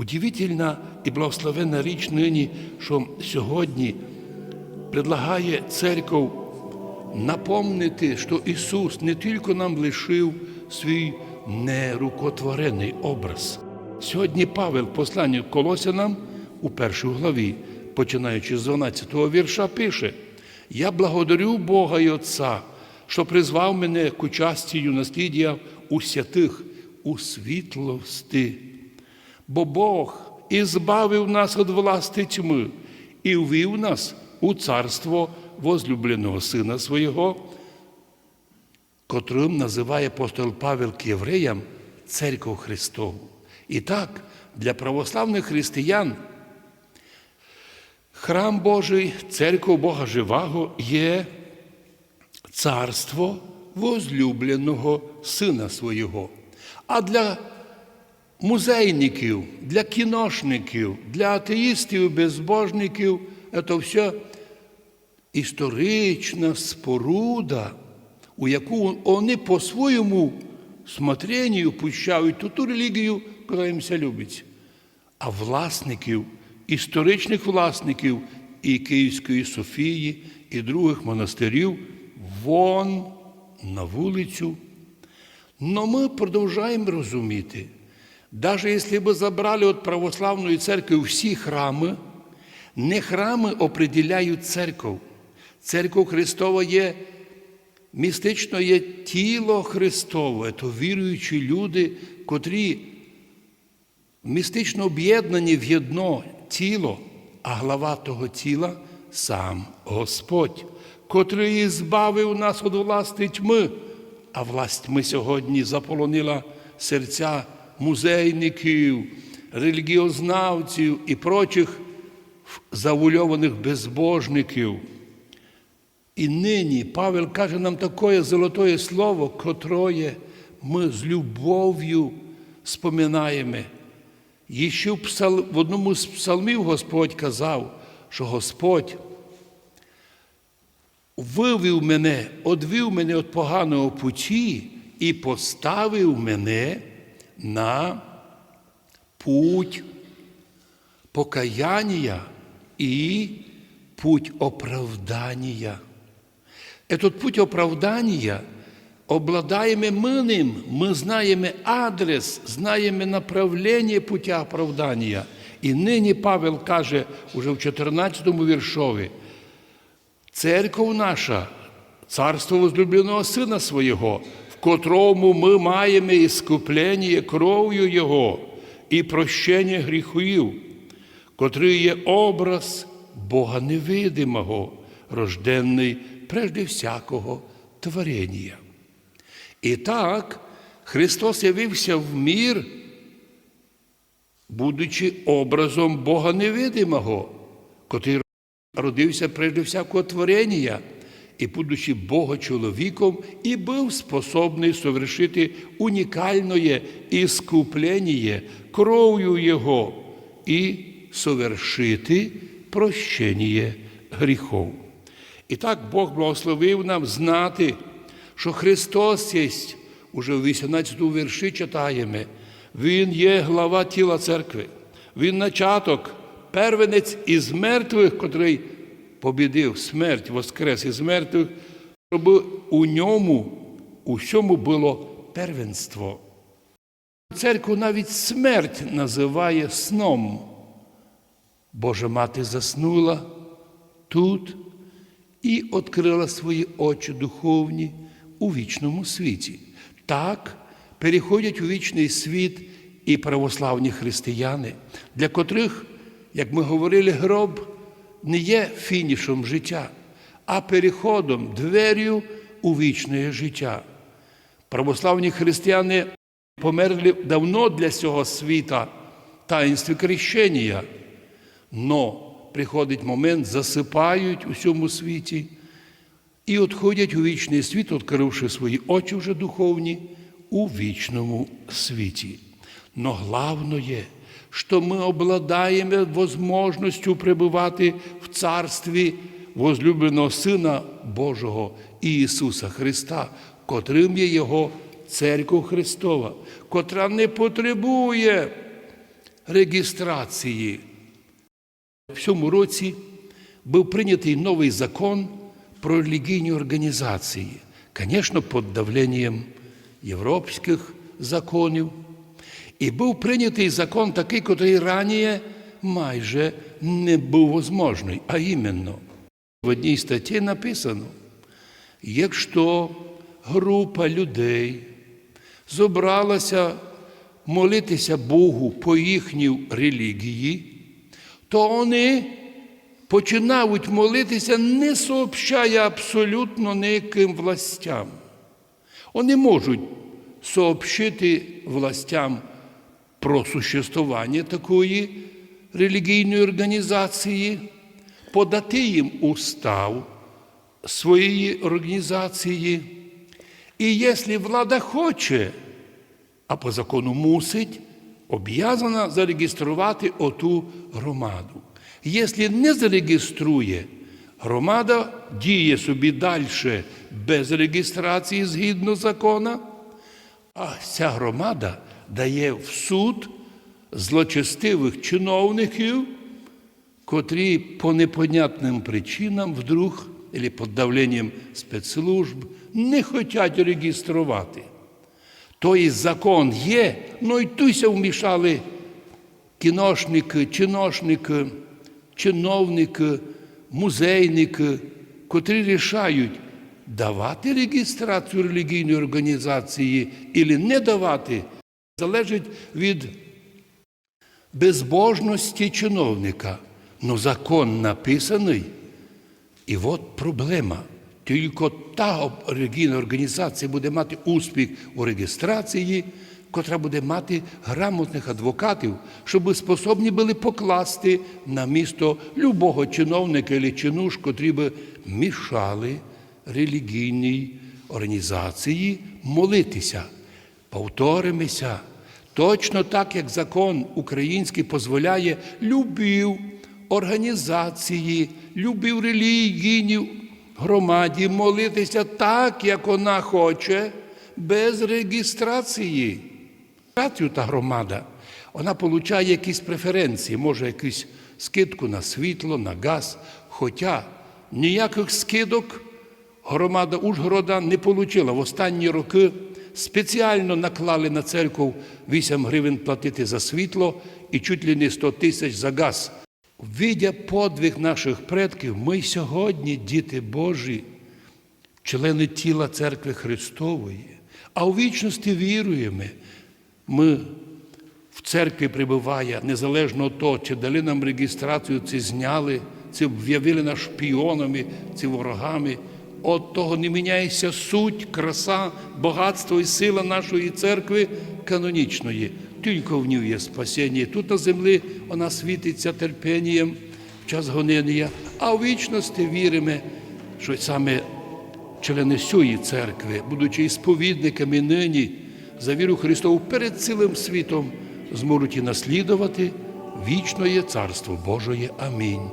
Удивительна і благословенна річ нині, що сьогодні предлагає церков напомнити, що Ісус не тільки нам лишив свій нерукотворений образ. Сьогодні Павел в посланні Колосянам у першій главі, починаючи з 12-го вірша, пише: Я благодарю Бога і Отця, що призвав мене к участію насліддя у святих у світлости. Бо Бог і збавив нас від власти тьми і ввів нас у царство возлюбленого Сина Свого, котрим називає апостол Павел к євреям Церкву Христову. І так, для православних християн храм Божий, церква Бога Живого є царство возлюбленого Сина Свого. А для музейників, для кіношників, для атеїстів і безбожників це все історична споруда, у яку вони по-своєму смотренню пущають ту, релігію, яка їм ся любить. А власників, історичних власників і Київської Софії, і других монастирів вон на вулицю. Но ми продовжуємо розуміти, навіть якщо б забрали від православної церкви всі храми, не храми определяють церкву. Церква Христова є містично є тіло Христове, то віруючі люди, котрі містично об'єднані в єдно тіло, а глава того тіла сам Господь, котрий збавив нас від власти тьми, а власть ми сьогодні заполонила серця музейників, релігіознавців і прочих завульованих безбожників. І нині Павел каже нам таке золотое слово, котроє ми з любов'ю споминаємо. І ще в, одному з псалмів Господь казав, що Господь вивів мене, одвів мене від поганого путі і поставив мене на путь покаяння і путь оправдання. Этот путь оправдания обладаем мы ним, мы знаем адрес, знаем направление путя оправдания. І нині Павел каже уже в 14 віршові, церква наша, царство возлюбленого Сина Свого, в котрому ми маємо іскуплення кров'ю Його і прощення гріхів, котрий є образ Бога невидимого, рожденний прежде всякого творення. І так Христос явився в мір, будучи образом Бога невидимого, котрий родився прежде всякого творення, і, будучи Бога чоловіком, і був способний совершити унікальне іскуплення кров'ю Його і совершити прощення гріхов. І так Бог благословив нам знати, що Христос є, уже в 18 вірші читаємо, Він є глава тіла церкви, Він начаток, первенець із мертвих, котрий побідив смерть, воскрес із мертвих, щоб у ньому усьому було первенство. Церкву навіть смерть називає сном. Божа мати заснула тут і відкрила свої очі духовні у вічному світі. Так переходять у вічний світ і православні християни, для котрих, як ми говорили, гроб не є фінішом життя, а переходом, дверю у вічне життя. Православні християни померли давно для цього світа таїнстві крещення. Но приходить момент, засипають у цьому світі і відходять у вічний світ, відкривши свої очі вже духовні у вічному світі. Но главное, що ми обладаємо возможністю пребувати в царстві возлюбленого Сина Божого Ісуса Христа, котрим є Його церква Христова, котра не потребує реєстрації. В цьому році був прийнятий новий закон про релігійні організації, звісно, під давленням європейських законів. І був прийнятий закон такий, який раніше майже не був можливий, а іменно в одній статті написано, якщо група людей зібралася молитися Богу по їхній релігії, то вони починають молитися, не сообщає абсолютно ніяким властям. Вони можуть сообщити властям про существування такої релігійної організації, подати їм устав своєї організації. І якщо влада хоче, а по закону мусить, об'язана зареєструвати оту громаду. Якщо не зареєструє, громада діє собі далі без реєстрації згідно закону, а ця громада дає в суд злочестивих чиновників, котрі по непонятним причинам вдруг, або під давленням спецслужб, не хочуть реєструвати. Тобто закон є, ну і туся вмішали кіношники, чиношники, чиновники, музейники, котрі рішають, давати реєстрацію релігійної організації або не давати, залежить від безбожності чиновника. Ну закон написаний, і от проблема. Тільки та релігійна організація буде мати успіх у реєстрації, котра буде мати грамотних адвокатів, щоб способні були покласти на місто любого чиновника або чинуш, котрі би мішали релігійній організації молитися. Повторимося, точно так, як закон український дозволяє любів організації, любів релігійні громаді молитися так, як вона хоче, без реєстрації. Та громада, вона отримує якісь преференції, може якусь скидку на світло, на газ. Хоча ніяких скидок громада Ужгорода не отримала. В останні роки спеціально наклали на церкву 8 гривень платити за світло і чуть ли не 100 тисяч за газ. Видя подвиг наших предків, ми сьогодні, діти Божі, члени тіла Церкви Христової, а у вічності віруємо. Ми в церкві прибуває, незалежно від того, чи дали нам реєстрацію, чи зняли, чи в'явили нас шпіонами, чи ворогами. От того не міняється суть, краса, багатство і сила нашої церкви канонічної. Тільки в ній є спасіння. Тут на землі вона світиться терпінням в час гонення, а в вічності віримо, що саме члени цієї церкви, будучи сповідниками нині за віру Христову перед цілим світом, зможуть і наслідувати вічне Царство Божоє. Амінь.